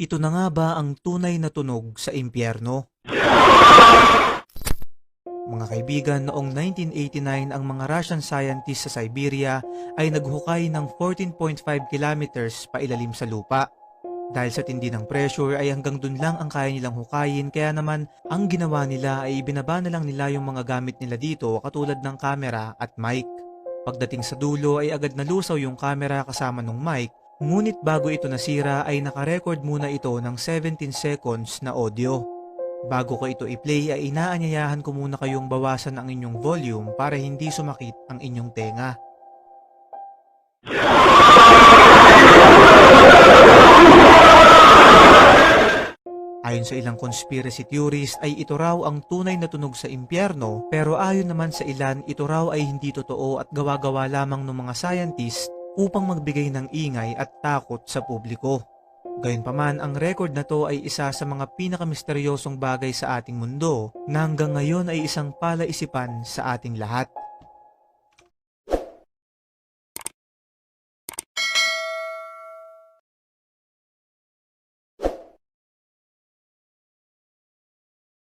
Ito na nga ba ang tunay na tunog sa impyerno? Mga kaibigan, noong 1989 ang mga Russian scientists sa Siberia ay naghukay ng 14.5 kilometers pailalim sa lupa. Dahil sa tindi ng pressure ay hanggang dun lang ang kaya nilang hukayin kaya naman ang ginawa nila ay ibinaba na lang nila yung mga gamit nila dito katulad ng camera at mic. Pagdating sa dulo ay agad nalusaw yung camera kasama ng mic ngunit bago ito nasira ay nakarecord muna ito ng 17 seconds na audio. Bago ko ito i-play ay inaanyayahan ko muna kayong bawasan ang inyong volume para hindi sumakit ang inyong tenga. Ayon sa ilang conspiracy theorist ay ito raw ang tunay na tunog sa impyerno pero ayon naman sa ilan ito raw ay hindi totoo at gawa-gawa lamang ng mga scientist upang magbigay ng ingay at takot sa publiko. Gayunpaman, ang record na to ay isa sa mga pinakamisteryosong bagay sa ating mundo na hanggang ngayon ay isang palaisipan sa ating lahat.